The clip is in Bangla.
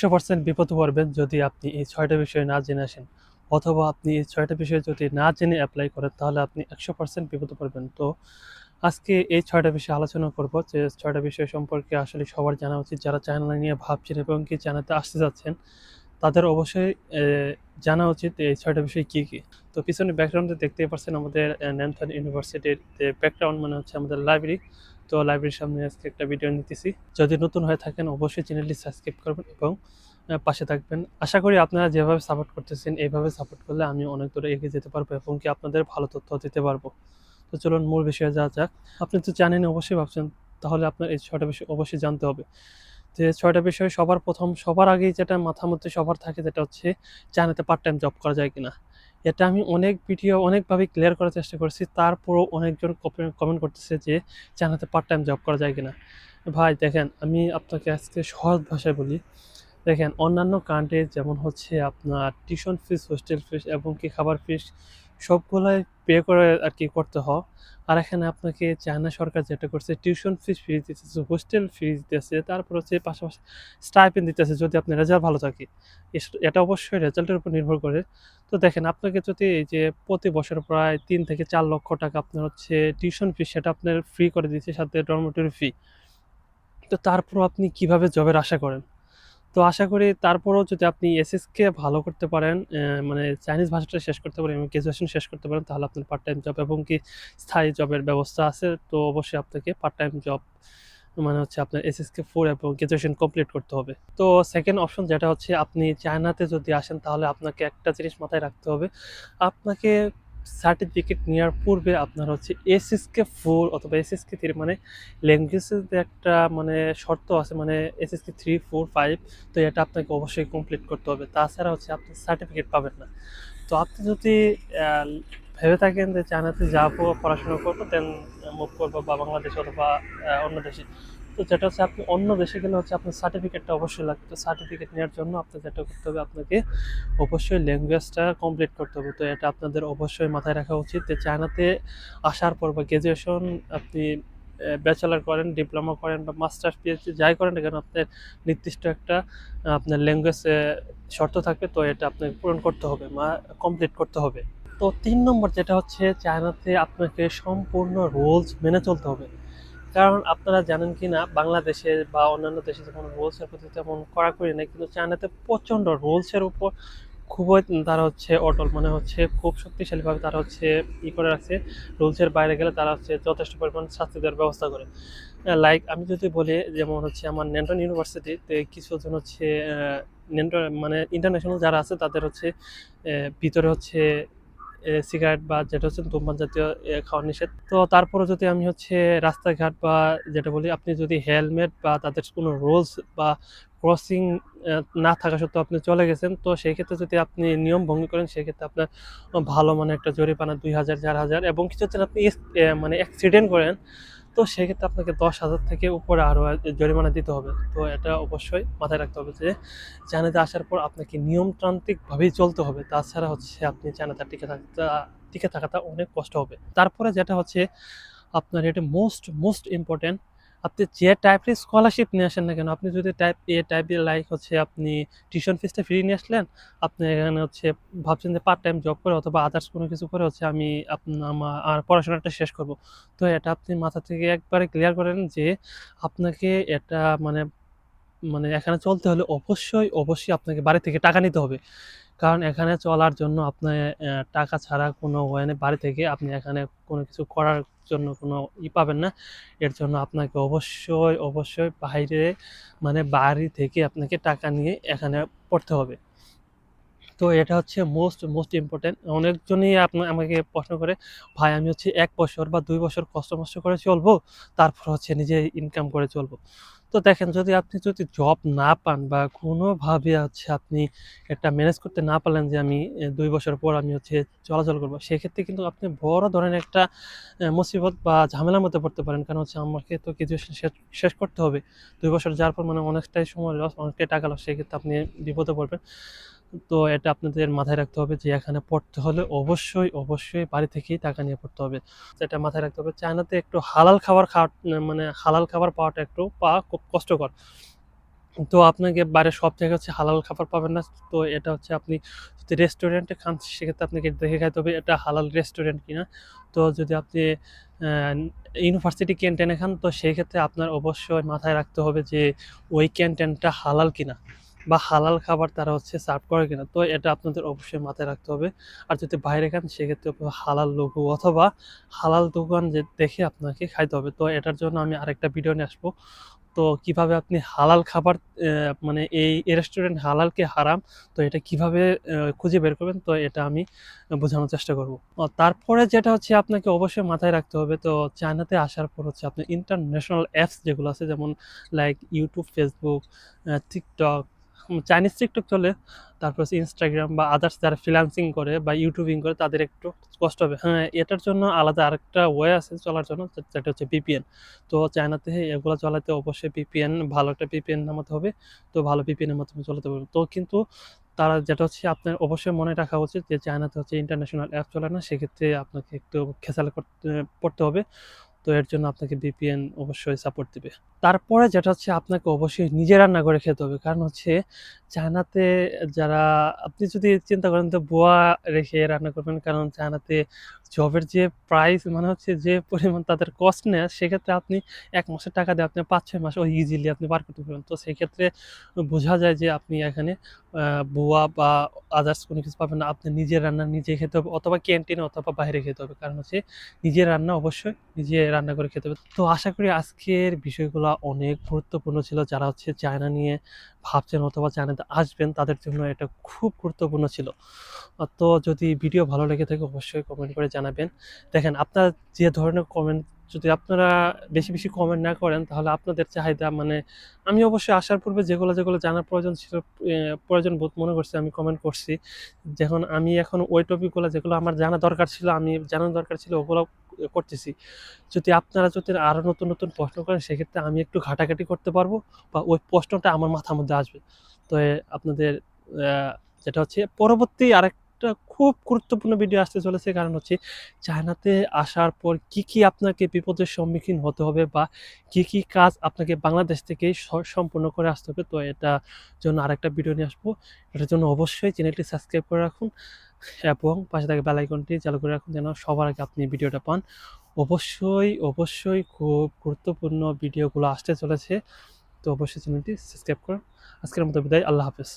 একশো পার্সেন্ট বিপদে পড়বেন যদি আপনি এই ছয়টা বিষয় না জেনে আসেন। অথবা আপনি এই ছয়টা বিষয় যদি না জেনে অ্যাপ্লাই করেন, তাহলে আপনি একশো পার্সেন্ট বিপদে পড়বেন। তো আজকে এই ছয়টা বিষয়ে আলোচনা করব যে ছয়টা বিষয় সম্পর্কে আসলে সবার জানা উচিত। যারা চ্যানেল নিয়ে ভাবছেন এবং কি জানাতে আসতে যাচ্ছেন, তাদের অবশ্যই জানা উচিত এই ছয়টা বিষয় কী কী। তো পিছনে ব্যাকগ্রাউন্ডে দেখতেই পাচ্ছেন আমাদের ন্যানথন ইউনিভার্সিটির ব্যাকগ্রাউন্ড মানে হচ্ছে আমাদের লাইব্রেরি তো লাইব্রেরির সামনে আজকে একটা ভিডিও নিতেছি। যদি নতুন হয়ে থাকেন, অবশ্যই চ্যানেলটি সাবস্ক্রাইব করবেন এবং পাশে থাকবেন। আশা করি আপনারা যেভাবে সাপোর্ট করতেছেন, এইভাবে সাপোর্ট করলে আমি অনেক দূরে এগিয়ে যেতে পারব এবং কি আপনাদের ভালো তথ্য দিতে পারব। তো চলুন, মূল বিষয়ে যাওয়া যাক। আপনি তো জানেন অবশ্যই ভাবছেন, তাহলে আপনার এই ছয়টা বিষয় অবশ্যই জানতে হবে। যে ছয়টা বিষয় সবার প্রথম, সবার আগেই যেটা মাথার মধ্যে সবার থাকে যেটা হচ্ছে চায়নাতে পার্ট টাইম জব করা যায় কিনা। এটা আমি অনেক ভিডিও অনেকভাবে ক্লিয়ার করার চেষ্টা করছি। তারপরও অনেকজন কমেন্ট করতেছে যে, চ্যানেলতে পার্ট টাইম জব করা যায় কিনা? ভাই, দেখেন, আমি আপনাকে আজকে সহজ ভাষায় বলি। দেখেন, অন্যান্য কান্ট্রি যেমন হচ্ছে আপনার টিউশন ফিস হোস্টেল ফিস এবং কি খাবার ফিস সবগুলাই পে করে আর কি করতে হয়। আর এখানে আপনাকে চায়না সরকার যেটা করছে টিউশন ফিস ফ্রি দিতেছে হোস্টেল ফ্রি দিতেছে, তারপর হচ্ছে পাশাপাশি স্টাইপেন দিতেছে যদি আপনার রেজাল্ট ভালো থাকে। এটা অবশ্যই রেজাল্টের উপর নির্ভর করে। তো দেখেন, আপনাকে যদি এই যে প্রতি বছর প্রায় তিন থেকে চার লক্ষ টাকা আপনার হচ্ছে টিউশন ফি সেটা আপনার ফ্রি করে দিচ্ছে সাথে ডরমেটরি ফি তো তারপর আপনি কীভাবে জবের আশা করেন? তো আশা করি তারপরেও যদি আপনি এসএসকে ভালো করতে পারেন মানে চাইনিজ ভাষাটা শেষ করতে পারেন এবং গ্রাজুয়েশন শেষ করতে পারেন, তাহলে আপনার পার্ট টাইম জব এবং কি স্থায়ী জবের ব্যবস্থা আছে। তো অবশ্যই আপনাকে পার্ট টাইম জব মানে হচ্ছে আপনার এসএসকে ফোর এবং গ্রাজুয়েশন কমপ্লিট করতে হবে। তো সেকেন্ড অপশন যেটা হচ্ছে, আপনি চায়নাতে যদি আসেন, তাহলে আপনাকে একটা জিনিস মাথায় রাখতে হবে। আপনাকে সার্টিফিকেট নেওয়ার পূর্বে আপনার হচ্ছে এসএসকে ফোর অথবা এসএসকে থ্রি মানে ল্যাঙ্গুয়েজের একটা মানে শর্ত আছে মানে এসএসকে থ্রি ফোর ফাইভ তো এটা আপনাকে অবশ্যই কমপ্লিট করতে হবে। তাছাড়া হচ্ছে আপনি সার্টিফিকেট পাবেন না। তো আপনি যদি ভেবে থাকেন যে চায়নাতে যাব, পড়াশোনা করব দেন মুভ করব বা বাংলাদেশ অথবা অন্য দেশে। তো যেটা হচ্ছে আপনি অন্য দেশে গেলে হচ্ছে আপনার সার্টিফিকেটটা অবশ্যই লাগবে। তো সার্টিফিকেট নেওয়ার জন্য আপনার যেটা করতে হবে, আপনাকে অবশ্যই ল্যাঙ্গুয়েজটা কমপ্লিট করতে হবে। তো এটা আপনাদের অবশ্যই মাথায় রাখা উচিত যে চায়নাতে আসার পর বা গ্রাজুয়েশন আপনি ব্যাচেলার করেন ডিপ্লোমা করেন বা মাস্টার্স পিএইচডি যাই করেন না কেন, আপনার নির্দিষ্ট একটা আপনার ল্যাঙ্গুয়েজ শর্ত থাকবে তো এটা আপনাকে পূরণ করতে হবে বা কমপ্লিট করতে হবে। তো তিন নম্বর যেটা হচ্ছে চায়নাতে আপনাকে সম্পূর্ণ রুলস মেনে চলতে হবে। কারণ আপনারা জানেন কি না বাংলাদেশে বা অন্যান্য দেশে যেমন রুলসের প্রতি তেমন কড়াকড়ি নেই, কিন্তু চায়নাতে প্রচণ্ড রুলসের উপর খুবই তারা হচ্ছে অটল মানে হচ্ছে খুব শক্তিশালীভাবে তারা হচ্ছে ই করে রাখছে। রুলসের বাইরে গেলে তারা হচ্ছে যথেষ্ট পরিমাণ শাস্তি দেওয়ার ব্যবস্থা করে। লাইক আমি যদি বলি, যেমন হচ্ছে আমার ন্যান্টন ইউনিভার্সিটিতে কিছুজন হচ্ছে মানে ইন্টারন্যাশনাল যারা আছে তাদের হচ্ছে ভিতরে হচ্ছে সিগারেট বা যেটা হচ্ছে ধূমপান জাতীয় খাওয়া নিষেধ। তো তারপরে যদি আমি হচ্ছে রাস্তাঘাট বা যেটা বলি, আপনি যদি হেলমেট বা তাদের কোনো রুলস বা ক্রসিং না থাকা সত্ত্বেও আপনি চলে গেছেন, তো সেই ক্ষেত্রে যদি আপনি নিয়ম ভঙ্গ করেন সেক্ষেত্রে আপনার ভালো মানে একটা জরিমানা দুই হাজার, চার হাজার এবং কিছু হচ্ছে আপনি মানে অ্যাক্সিডেন্ট করেন তো সেক্ষেত্রে আপনাকে দশ হাজার থেকে উপরে আরও জরিমানা দিতে হবে। তো এটা অবশ্যই মাথায় রাখতে হবে যে চায়নাতে আসার পর আপনাকে নিয়মতান্ত্রিকভাবেই চলতে হবে। তাছাড়া হচ্ছে আপনি চায়নাতে টিকে থাকতে, টিকে থাকাটা অনেক কষ্ট হবে। তারপরে যেটা হচ্ছে, আপনার এটা মোস্ট মোস্ট ইম্পর্টেন্ট আপনি যে টাইপের স্কলারশিপ নিয়ে আসেন না কেন? আপনি যদি টাইপ এ টাইপের লাইক হচ্ছে আপনি টিউশন ফিসটা ফ্রি নিয়ে আসলেন, আপনি এখানে হচ্ছে ভাবছেন যে পার্ট টাইম জব করে অথবা আদার্স কোনো কিছু করে হচ্ছে আমি আমার আর পড়াশোনাটা শেষ করব। তো এটা আপনি মাথা থেকে একবারে ক্লিয়ার করেন যে আপনাকে এটা মানে মানে এখানে চলতে হলে অবশ্যই অবশ্যই আপনাকে বাড়ি থেকে টাকা নিতে হবে। কারণ এখানে চলার জন্য আপনার টাকা ছাড়া কোনো ওয়ে নেই। বাড়ি থেকে আপনি এখানে কোনো কিছু করার জন্য কোনো ই পাবেন না। এর জন্য আপনাকে অবশ্যই অবশ্যই বাইরে মানে বাড়ি থেকে আপনাকে টাকা নিয়ে এখানে পড়তে হবে। তো এটা হচ্ছে মোস্ট মোস্ট ইম্পর্টেন্ট অনেকজনই আপনার আমাকে প্রশ্ন করে, ভাই, আমি হচ্ছে এক বছর বা দুই বছর কষ্ট মষ্ট করে চলবো, তারপর হচ্ছে নিজে ইনকাম করে চলবো। তো দেখেন, যদি আপনি যদি জব না পান বা কোনোভাবে হচ্ছে আপনি একটা ম্যানেজ করতে না পারলেন যে আমি দুই বছর পর আমি হচ্ছে চলাচল করব, সেক্ষেত্রে কিন্তু আপনি বড় ধরনের একটা মুসিবত বা ঝামেলার মধ্যে পড়তে পারেন। কারণ হচ্ছে আমাকে তো গ্রাজুয়েশন শেষ করতে হবে। দুই বছর যাওয়ার পর মানে অনেকটাই সময় লস অনেকটাই টাকা লস সেক্ষেত্রে আপনি বিপদে পড়বেন। তো এটা আপনাদের মাথায় রাখতে হবে যে এখানে পড়তে হলে অবশ্যই অবশ্যই বাড়ি থেকেই টাকা নিয়ে পড়তে হবে। এটা মাথায় রাখতে হবে, চায়নাতে একটু হালাল খাবার খাওয়া মানে হালাল খাবার পাওয়াটা একটু পাওয়া খুব কষ্টকর। তো আপনাকে বাইরে সব জায়গায় হচ্ছে হালাল খাবার পাবেন না। তো এটা হচ্ছে আপনি যদি রেস্টুরেন্টে খান, সেক্ষেত্রে আপনাকে দেখে খাইতে হবে এটা হালাল রেস্টুরেন্ট কিনা। তো যদি আপনি ইউনিভার্সিটি ক্যান্টিনে খান, তো সেই ক্ষেত্রে আপনার অবশ্যই মাথায় রাখতে হবে যে ওই ক্যান্টিনটা হালাল কিনা। বা হালাল খাবার তারা হচ্ছে সার্ভ করে কিনা, তো এটা আপনাদের অবশ্যই মাথায় রাখতে হবে। আর যদি বাইরে খান, সেক্ষেত্রে হালাল লোগো অথবা হালাল দোকান যে দেখে আপনাকে খাইতে হবে। তো এটার জন্য আমি আরেকটা ভিডিও নিয়ে আসব। তো কীভাবে আপনি হালাল খাবার মানে এই রেস্টুরেন্ট হালালকে হারাম, তো এটা কীভাবে খুঁজে বের করবেন, তো এটা আমি বোঝানোর চেষ্টা করব। তারপরে যেটা হচ্ছে আপনাকে অবশ্যই মাথায় রাখতে হবে, তো চায়নাতে আসার পর হচ্ছে আপনি ইন্টারন্যাশনাল অ্যাপস যেগুলো আছে, যেমন like YouTube Facebook TikTok Chinese TikTok চলে, তারপর হচ্ছে ইনস্টাগ্রাম বা আদার্স যারা ফ্রিল্যান্সিং করে বা ইউটিউবিং করে, তাদের একটু কষ্ট হবে। হ্যাঁ এটার জন্য আলাদা আরেকটা ওয়ে আছে চলার জন্য যেটা হচ্ছে ভিপিএন তো চায়নাতে এগুলো চলাতে অবশ্যই ভিপিএন ভালো একটা ভিপিএন নামাতে হবে। তো ভালো ভিপিএনের মাধ্যমে চলাতে পারবে। তো কিন্তু তারা যেটা হচ্ছে আপনার অবশ্যই মনে রাখা উচিত যে চায়নাতে হচ্ছে ইন্টারন্যাশনাল অ্যাপ চলে না, সেক্ষেত্রে আপনাকে একটু খেসালে করতে পড়তে হবে। তো এর জন্য আপনাকে বিপিএন অবশ্যই সাপোর্ট দিবে। তারপরে যেটা হচ্ছে, আপনাকে অবশ্যই নিজে রান্না করে খেতে হবে। কারণ হচ্ছে, চায়নাতে যারা, আপনি যদি চিন্তা করেন তো বোয়া রেখে রান্না করবেন, কারণ চায়নাতে জবের যে প্রাইস মানে হচ্ছে যে পরিমাণ তাদের কস্ট নেয়, সেক্ষেত্রে আপনি এক মাসের টাকা দিয়ে আপনি পাঁচ, ছয় মাস ওই ইজিলি আপনি পার করতে পারবেন। তো সেক্ষেত্রে বোঝা যায় যে আপনি এখানে বুয়া বা আদার্স কোনো কিছু পাবেন না। আপনি নিজের রান্না নিজে খেতে হবে অথবা ক্যান্টিনে অথবা বাইরে খেতে হবে। কারণ হচ্ছে নিজের রান্না অবশ্যই নিজে রান্না করে খেতে হবে। তো আশা করি আজকের বিষয়গুলো অনেক গুরুত্বপূর্ণ ছিল। যারা হচ্ছে চায়না নিয়ে ভাবছেন অথবা চায়নাতে আসবেন, তাদের জন্য এটা খুব গুরুত্বপূর্ণ ছিল। তো যদি ভিডিও ভালো লেগে থাকে, অবশ্যই কমেন্ট করে জানাবেন। দেখেন, আপনার যে ধরনের কমেন্ট যদি আপনারা বেশি বেশি কমেন্ট না করেন, তাহলে আপনাদের চাহিদা মানে আমি অবশ্যই আসার পূর্বে যেগুলো যেগুলো জানার প্রয়োজন ছিল প্রয়োজন বোধ মনে করছি, আমি কমেন্ট করছি। যখন আমি এখন ওই টপিকগুলো যেগুলো আমার জানা দরকার ছিল, আমি জানার দরকার ছিল ওগুলো করতেছি। যদি আপনারা যদি আরও নতুন নতুন প্রশ্ন করেন, সেক্ষেত্রে আমি একটু ঘাটাঘাটি করতে পারব, বা ওই প্রশ্নটা আমার মাথার মধ্যে আসবে। তো আপনাদের যেটা হচ্ছে, পরবর্তী আরেকটা খুব গুরুত্বপূর্ণ ভিডিও আসতে চলেছে। কারণ হচ্ছে চায়নাতে আসার পর কি কি আপনাকে বিপদের সম্মুখীন হতে হবে বা কি কি কাজ আপনাকে বাংলাদেশ থেকে সম্পূর্ণ করে আসতে হবে, তো এটা জন্য আরেকটা ভিডিও নিয়ে আসব। এটার জন্য অবশ্যই চ্যানেলটি সাবস্ক্রাইব করে রাখুন এবং পাশে থাকা বেল আইকনটি চালু করে রাখুন যেন সবার আগে আপনি ভিডিওটা পান। অবশ্যই অবশ্যই খুব গুরুত্বপূর্ণ ভিডিওগুলো আসতে চলেছে, তো অবশ্যই চ্যানেলটি সাবস্ক্রাইব করুন। আজকের মতো বিদায়, আল্লাহ হাফেজ।